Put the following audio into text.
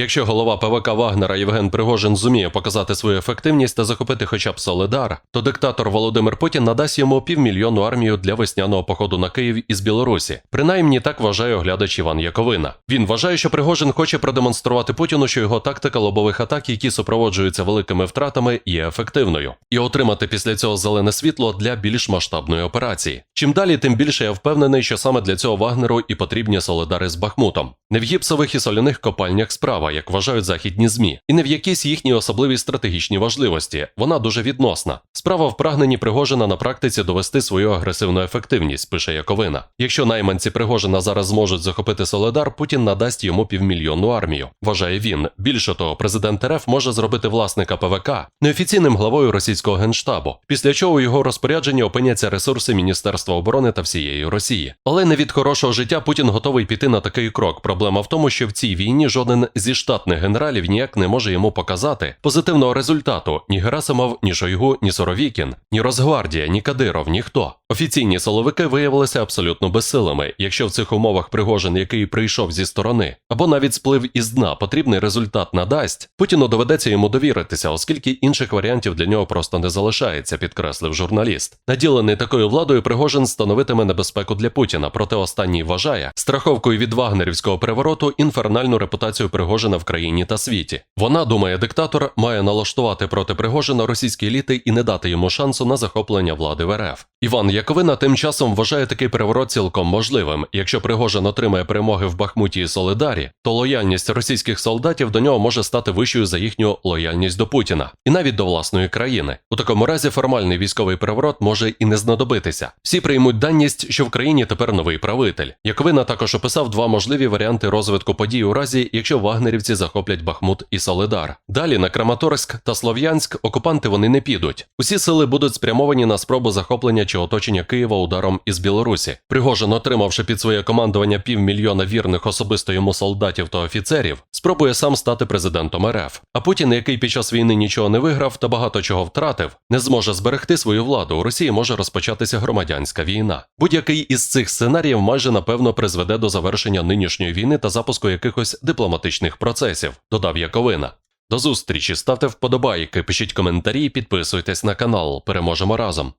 Якщо голова ПВК Вагнера Євген Пригожин зуміє показати свою ефективність та захопити хоча б Солидар, то диктатор Володимир Путін надасть йому півмільйонну армію для весняного походу на Київ із Білорусі. Принаймні так вважає оглядач Іван Яковина. Він вважає, що Пригожин хоче продемонструвати Путіну, що його тактика лобових атак, які супроводжуються великими втратами, є ефективною, і отримати після цього зелене світло для більш масштабної операції. Чим далі, тим більше я впевнений, що саме для цього Вагнеру і потрібні солидари з Бахмутом. Не в гіпсових і соляних копальнях справа, як вважають західні змі, і не в якійсь їхній особливій стратегічній важливості. Вона дуже відносна. Справа в прагненні Пригожина на практиці довести свою агресивну ефективність, пише Яковина. Якщо найманці Пригожина зараз зможуть захопити Соледар, Путін надасть йому півмільйонну армію. Вважає він. Більше того, президент РФ може зробити власника ПВК неофіційним главою російського генштабу, після чого у його розпорядженні опиняться ресурси Міністерства оборони та всієї Росії. Але не від хорошого життя Путін готовий піти на такий крок. Проблема в тому, що в цій війні жоден зі штатних генералів ніяк не може йому показати позитивного результату ні Герасимов, ні Шойгу, ні Соровікін, ні Росгвардія, ні Кадиров, ніхто. Офіційні силовики виявилися абсолютно безсилими. Якщо в цих умовах Пригожин, який прийшов зі сторони, або навіть сплив із дна, потрібний результат надасть, Путіну доведеться йому довіритися, оскільки інших варіантів для нього просто не залишається, підкреслив журналіст. Наділений такою владою, Пригожин становитиме небезпеку для Путіна, проте останній вважає страховкою від вагнерівського перевороту інфернальну репутацію Пригожина в країні та світі. Вона думає, диктатор має налаштувати проти Пригожина російські еліти і не дати йому шансу на захоплення влади в РФ. Іван Яковина тим часом вважає такий переворот цілком можливим. Якщо Пригожин отримає перемоги в Бахмуті і Солидарі, то лояльність російських солдатів до нього може стати вищою за їхню лояльність до Путіна і навіть до власної країни. У такому разі формальний військовий переворот може і не знадобитися. Всі приймуть даність, що в країні тепер новий правитель. Яковина також описав два можливі варіанти розвитку подій у разі, якщо вагнерівці захоплять Бахмут і Солидар. Далі на Краматорськ та Слов'янськ окупанти вони не підуть. Усі сили будуть спрямовані на спробу захоплення чи оточення Києва ударом із Білорусі. Пригожин, отримавши під своє командування півмільйона вірних особисто йому солдатів та офіцерів, спробує сам стати президентом РФ. А Путін, який під час війни нічого не виграв та багато чого втратив, не зможе зберегти свою владу. У Росії може розпочатися громадянська війна. Будь-який із цих сценаріїв майже напевно призведе до завершення нинішньої війни та запуску якихось дипломатичних процесів, додав Яковина. До зустрічі, ставте вподобайки, пишіть коментарі, підписуйтесь на канал. Переможемо разом.